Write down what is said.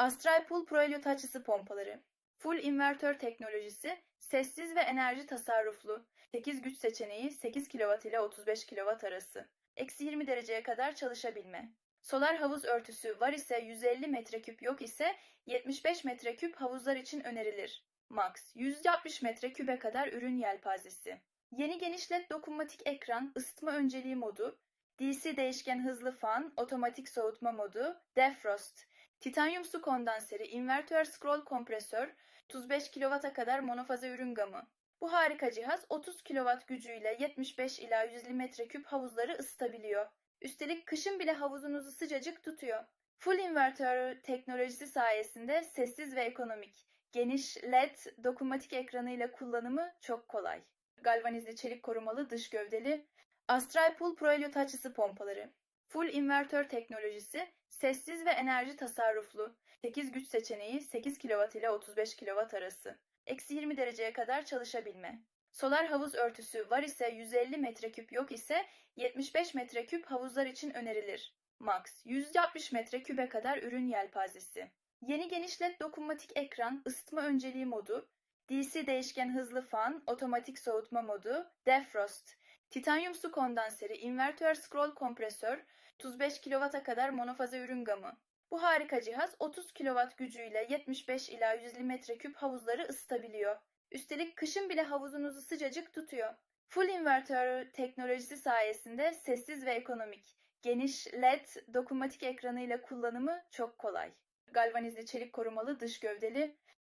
Astral Pool Proelio taçlısı pompaları. Full invertör teknolojisi, sessiz ve enerji tasarruflu. 8 güç seçeneği 8 kW ile 35 kW arası. Eksi 20 dereceye kadar çalışabilme. Solar havuz örtüsü var ise 150 metreküp yok ise 75 metreküp havuzlar için önerilir. Max 160 metrekübe kadar ürün yelpazesi. Yeni geniş led dokunmatik ekran, ısıtma önceliği modu, DC değişken hızlı fan, otomatik soğutma modu, defrost, titanyum su kondanseri, invertör scroll kompresör, 35 kW'a kadar monofaza ürün gamı. Bu harika cihaz 30 kW gücüyle 75 ila 150 metreküp havuzları ısıtabiliyor. Üstelik kışın bile havuzunuzu sıcacık tutuyor. Full invertör teknolojisi sayesinde sessiz ve ekonomik. Geniş LED dokunmatik ekranıyla kullanımı çok kolay. Galvanizli çelik korumalı dış gövdeli Astral Pool Proelio taçlısı pompaları. Full invertör teknolojisi, sessiz ve enerji tasarruflu. 8 güç seçeneği 8 kW ile 35 kW arası. Eksi 20 dereceye kadar çalışabilme. Solar havuz örtüsü var ise 150 metreküp yok ise 75 metreküp havuzlar için önerilir. Max 160 metrekübe kadar ürün yelpazesi. Yeni geniş led dokunmatik ekran, ısıtma önceliği modu, DC değişken hızlı fan, otomatik soğutma modu, defrost, titanyum su kondanseri, invertör scroll kompresör, 35 kW'a kadar monofaza ürün gamı. Bu harika cihaz 30 kW gücüyle 75 ila 150 metreküp havuzları ısıtabiliyor. Üstelik kışın bile havuzunuzu sıcacık tutuyor. Full invertör teknolojisi sayesinde sessiz ve ekonomik. Geniş LED dokunmatik ekranıyla kullanımı çok kolay. Galvanizli çelik korumalı dış gövdeli